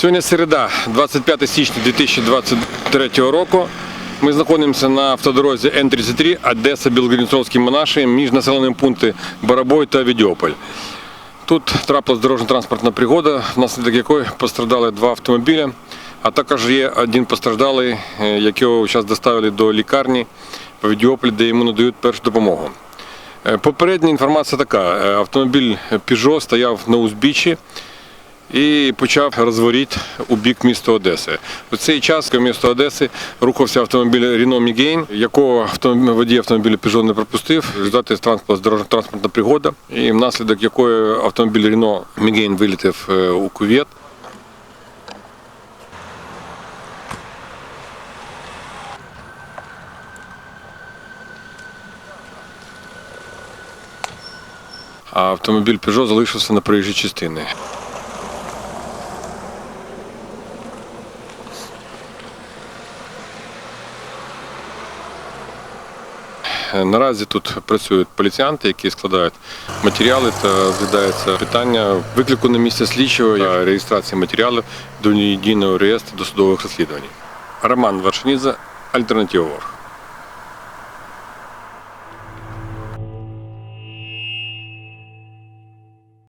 Сьогодні середа, 25 січня 2023 року. Ми знаходимося на автодорозі Н-33 Одеса Білгородністровський Монаші між населеними пунктами Барабой та Відьополь. Тут трапилась дорожньо-транспортна пригода, внаслідок якої постраждали два автомобіля, а також є один постраждалий, е, якого зараз доставили до лікарні в Відьополь, де йому надають першу допомогу. Е, Попередня інформація така: Е, автомобіль Peugeot стояв на узбіччі і почав розворіт у бік міста Одеси. У цей час до міста Одеси рухався автомобіль Renault Mégane, якого водій автомобіля Peugeot не пропустив. В результаті дорожньо-транспортна пригода, і внаслідок якої автомобіль Renault Mégane вилетів е, у кювет. А автомобіль Peugeot залишився на проїжджій частині. Наразі тут працюють поліціянти, які складають матеріали та розглядаються питання виклику на місце слідчого та реєстрації матеріалів до єдиного реєстру досудових розслідувань. Роман Варшинідзе, Альтернатива Ворг.